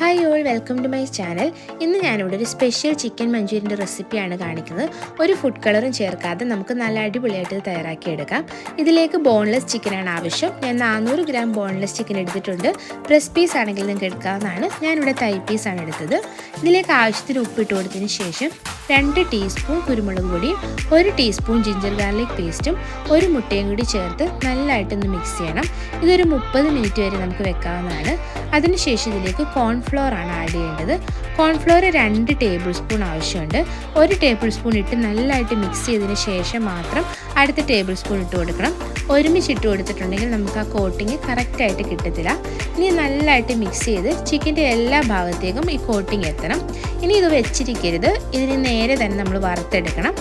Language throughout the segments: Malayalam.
Hi all welcome to my channel ഇന്ന് ഞാനിവിടെ ഒരു സ്പെഷ്യൽ ചിക്കൻ മഞ്ചൂരിയന്റെ റെസിപ്പിയാണ് കാണിക്കുന്നത്. ഒരു ഫുഡ് കളറും ചേർക്കാതെ നമുക്ക് നല്ല അടിപൊളിയായിട്ട് തയ്യാറാക്കിയെടുക്കാം ഇതിലേക്ക് ബോൺലെസ് ചിക്കനാണ് ആവശ്യം. ഞാൻ നാനൂറ് ഗ്രാം ബോൺലെസ് ചിക്കൻ എടുത്തിട്ടുണ്ട്. പ്രസ് പീസ് ആണെങ്കിൽ നിങ്ങൾക്ക് എടുക്കാവുന്നതാണ്. ഞാനിവിടെ തൈ പീസാണ് എടുത്തത്. ഇതിലേക്ക് ആവശ്യത്തിന് ഉപ്പിട്ട് കൊടുത്തതിന് ശേഷം രണ്ട് ടീസ്പൂൺ കുരുമുളക് പൊടിയും ഒരു ടീസ്പൂൺ ജിഞ്ചർ ഗാർലിക് പേസ്റ്റും ഒരു മുട്ടയും കൂടി ചേർത്ത് നല്ലതായിട്ടൊന്ന് മിക്സ് ചെയ്യണം. ഇതൊരു മുപ്പത് മിനിറ്റ് വരെ നമുക്ക് വെക്കാവുന്നതാണ്. അതിനുശേഷം ഇതിലേക്ക് കോൺഫ്ലോർ ആണ് ആഡ് ചെയ്യേണ്ടത്. കോൺഫ്ലോർ രണ്ട് ടേബിൾ സ്പൂൺ ആവശ്യമുണ്ട്. ഒരു ടേബിൾ സ്പൂൺ ഇട്ട് നല്ലതായിട്ട് മിക്സ് ചെയ്തതിന് ശേഷം മാത്രം അടുത്ത ടേബിൾ സ്പൂൺ ഇട്ട് കൊടുക്കണം. ഒരുമിച്ച് ഇട്ട് കൊടുത്തിട്ടുണ്ടെങ്കിൽ നമുക്ക് ആ കോട്ടിങ് കറക്റ്റായിട്ട് കിട്ടത്തില്ല. ഇനി നല്ലതായിട്ട് മിക്സ് ചെയ്ത് ചിക്കന്റെ എല്ലാ ഭാഗത്തേക്കും ഈ കോട്ടിങ് എത്തണം. ഇനി ഇത് വെച്ചിരിക്കരുത്. ഇതിന് നേരെ തന്നെ നമ്മൾ വറുത്തെടുക്കണം.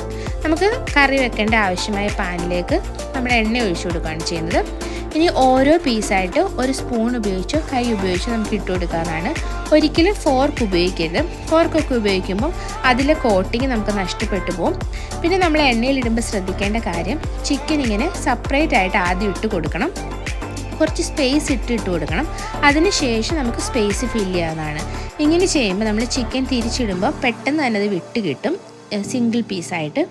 നമുക്ക് കറി വെക്കേണ്ട ആവശ്യമായ പാനിലേക്ക് നമ്മൾ എണ്ണ ഒഴിച്ചു കൊടുക്കുകയാണ് ചെയ്യുന്നത്. ഇനി ഓരോ പീസായിട്ട് ഒരു സ്പൂൺ ഉപയോഗിച്ചോ കൈ ഉപയോഗിച്ചോ നമുക്ക് ഇട്ട് കൊടുക്കാവുന്നതാണ്. ഒരിക്കലും ഫോർക്ക് ഉപയോഗിക്കരുത്. ഫോർക്കൊക്കെ ഉപയോഗിക്കുമ്പോൾ അതിലെ കോട്ടിങ് നമുക്ക് നഷ്ടപ്പെട്ടു പോകും പിന്നെ നമ്മൾ എണ്ണയിലിടുമ്പോൾ ശ്രദ്ധിക്കേണ്ട കാര്യം ചിക്കൻ ഇങ്ങനെ സെപ്പറേറ്റ് ആയിട്ട് ആദ്യം ഇട്ട് കൊടുക്കണം. കുറച്ച് സ്പേസ് ഇട്ടിട്ട് ഇട്ട് കൊടുക്കണം. അതിനുശേഷം നമുക്ക് സ്പേസ് ഫില്ല് ചെയ്യാവുന്നതാണ്. ഇങ്ങനെ ചെയ്യുമ്പോൾ നമ്മൾ ചിക്കൻ തിരിച്ചിടുമ്പോൾ പെട്ടെന്ന് തന്നെ അത് വിട്ട് കിട്ടും. സിംഗിൾ പീസായിട്ട്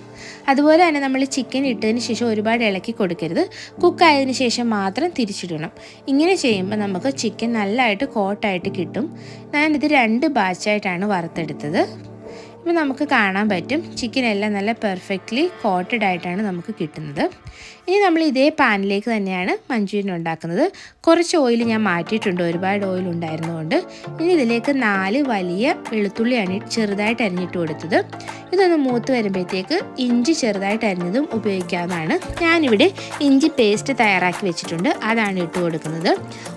അതുപോലെ തന്നെ നമ്മൾ ചിക്കൻ ഇട്ടതിന് ശേഷം ഒരുപാട് ഇളക്കി കൊടുക്കരുത്. കുക്കായതിനു ശേഷം മാത്രം തിരിച്ചിടണം. ഇങ്ങനെ ചെയ്യുമ്പോൾ നമുക്ക് ചിക്കൻ നല്ലതായിട്ട് കോട്ടായിട്ട് കിട്ടും. ഞാനിത് രണ്ട് ബാച്ചായിട്ടാണ് വറുത്തെടുത്തത്. ഇപ്പം നമുക്ക് കാണാൻ പറ്റും ചിക്കൻ എല്ലാം നല്ല പെർഫെക്റ്റ്ലി കോട്ടഡ് ആയിട്ടാണ് നമുക്ക് കിട്ടുന്നത്. ഇനി നമ്മൾ ഇതേ പാനിലേക്ക് തന്നെയാണ് മഞ്ചൂരിയൻ ഉണ്ടാക്കുന്നത്. കുറച്ച് ഓയിൽ ഞാൻ മാറ്റിയിട്ടുണ്ട്. ഒരുപാട് ഓയിൽ ഉണ്ടായിരുന്നതുകൊണ്ട് ഇനി ഇതിലേക്ക് നാല് വലിയ വെളുത്തുള്ളിയാണ് ചെറുതായിട്ട് അരിഞ്ഞിട്ട് കൊടുത്തത്. ഇതൊന്ന് മൂത്ത് വരുമ്പോഴത്തേക്ക് ഇഞ്ചി ചെറുതായിട്ട് അരിഞ്ഞതും ഉപയോഗിക്കാവുന്നതാണ്. ഞാനിവിടെ ഇഞ്ചി പേസ്റ്റ് തയ്യാറാക്കി വെച്ചിട്ടുണ്ട്. അതാണ് ഇട്ട് കൊടുക്കുന്നത്.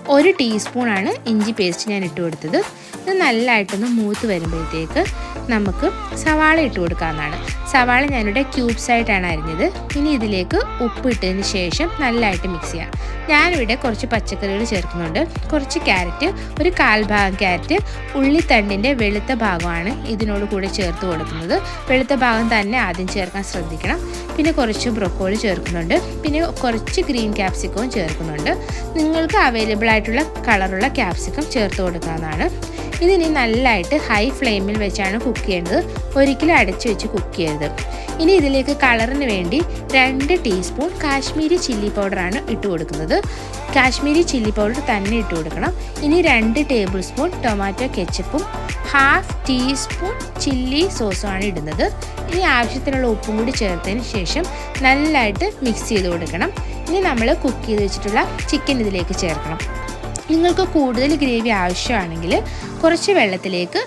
ഒരു ടീസ്പൂണാണ് ഇഞ്ചി പേസ്റ്റ് ഞാൻ ഇട്ട് കൊടുത്തത്. ഇത് നല്ലതായിട്ടൊന്ന് മൂത്ത് വരുമ്പോഴത്തേക്ക് നമുക്ക് സവാള ഇട്ട് കൊടുക്കാവുന്നതാണ്. സവാള ഞാനിവിടെ ക്യൂബ്സ് ആയിട്ടാണ് അരിഞ്ഞത്. ഇനി ഇതിലേക്ക് ഉപ്പ് ഇട്ടതിന് ശേഷം നല്ലതായിട്ട് മിക്സ് ചെയ്യാം. ഞാനിവിടെ കുറച്ച് പച്ചക്കറികൾ ചേർക്കുന്നുണ്ട്. കുറച്ച് ക്യാരറ്റ് ഒരു കാൽ ഭാഗം ക്യാരറ്റ് ഉള്ളിത്തണ്ടിന്റെ വെളുത്ത ഭാഗമാണ് ഇതിനോട് കൂടെ ചേർത്ത് കൊടുക്കുന്നത്. വെളുത്ത ഭാഗം തന്നെ ആദ്യം ചേർക്കാൻ ശ്രദ്ധിക്കണം. പിന്നെ കുറച്ച് ബ്രൊക്കോളി ചേർക്കുന്നുണ്ട്. പിന്നെ കുറച്ച് ഗ്രീൻ ക്യാപ്സിക്കവും ചേർക്കുന്നുണ്ട്. നിങ്ങൾക്ക് അവൈലബിൾ ആയിട്ടുള്ള കളറുള്ള ക്യാപ്സിക്കം ചേർത്ത് കൊടുക്കാവുന്നതാണ്. ഇതിനി നല്ലതായിട്ട് ഹൈ ഫ്ലെയിമിൽ വെച്ചാണ് കുക്ക് ചെയ്യേണ്ടത്. ഒരിക്കലും അടച്ചു വെച്ച് കുക്ക് ചെയ്യരുത്. ഇനി ഇതിലേക്ക് കളറിന് വേണ്ടി രണ്ട് ടീസ്പൂൺ കാശ്മീരി ചില്ലി പൗഡറാണ് ഇട്ട് കൊടുക്കുന്നത്. കാശ്മീരി ചില്ലി പൗഡർ തന്നെ ഇട്ട് കൊടുക്കണം. ഇനി രണ്ട് ടേബിൾ സ്പൂൺ ടൊമാറ്റോ കെച്ചപ്പും ഹാഫ് ടീസ്പൂൺ ചില്ലി സോസുമാണ് ഇടുന്നത്. ഇനി ആവശ്യത്തിനുള്ള ഉപ്പും കൂടി ചേർത്തതിന് ശേഷം നല്ലതായിട്ട് മിക്സ് ചെയ്ത് കൊടുക്കണം. ഇനി നമ്മൾ കുക്ക് ചെയ്ത് വെച്ചിട്ടുള്ള ചിക്കൻ ഇതിലേക്ക് ചേർക്കണം. നിങ്ങൾക്ക് കൂടുതൽ ഗ്രേവി ആവശ്യമാണെങ്കിൽ കുറച്ച് വെള്ളത്തിലേക്ക്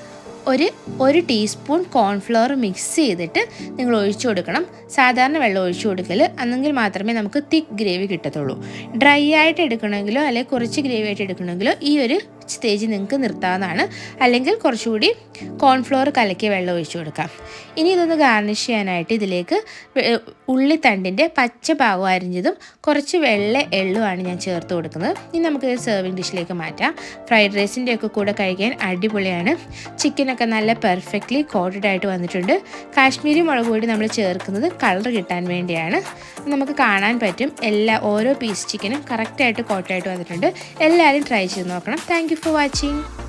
ഒരു ഒരു ടീസ്പൂൺ കോൺഫ്ലവർ മിക്സ് ചെയ്തിട്ട് നിങ്ങൾ ഒഴിച്ചു കൊടുക്കണം. സാധാരണ വെള്ളം ഒഴിച്ചു കൊടുക്കൽ അന്നെങ്കിൽ മാത്രമേ നമുക്ക് തിക്ക് ഗ്രേവി കിട്ടത്തുള്ളൂ. ഡ്രൈ ആയിട്ട് എടുക്കണമെങ്കിലോ അല്ലെങ്കിൽ കുറച്ച് ഗ്രേവി ആയിട്ട് എടുക്കണമെങ്കിലോ ഈ ഒരു സ്റ്റേജ് നിങ്ങൾക്ക് നിർത്താവുന്നതാണ്. അല്ലെങ്കിൽ കുറച്ചുകൂടി കോൺഫ്ലോർ കലക്കിയ വെള്ളം ഒഴിച്ചു കൊടുക്കാം. ഇനി ഇതൊന്ന് ഗാർണിഷ് ചെയ്യാനായിട്ട് ഇതിലേക്ക് ഉള്ളിത്തണ്ടിന്റെ പച്ച ഭാഗം അരിഞ്ഞതും കുറച്ച് വെള്ള എള്ളുമാണ് ഞാൻ ചേർത്ത് കൊടുക്കുന്നത്. ഇനി നമുക്ക് സെർവിങ് ഡിഷിലേക്ക് മാറ്റാം. ഫ്രൈഡ് റൈസിന്റെ ഒക്കെ കൂടെ കഴിക്കാൻ അടിപൊളിയാണ്. ചിക്കനൊക്കെ നല്ല പെർഫെക്റ്റ്ലി കോട്ടഡ് ആയിട്ട് വന്നിട്ടുണ്ട്. കാശ്മീരി മുളക് പൊടി നമ്മൾ ചേർക്കുന്നത് കളർ കിട്ടാൻ വേണ്ടിയാണ്. നമുക്ക് കാണാൻ പറ്റും. എല്ലാ ഓരോ പീസ് ചിക്കനും കറക്റ്റായിട്ട് കോട്ടായിട്ട് വന്നിട്ടുണ്ട്. എല്ലാവരും ട്രൈ ചെയ്ത് നോക്കണം. Thank for watching.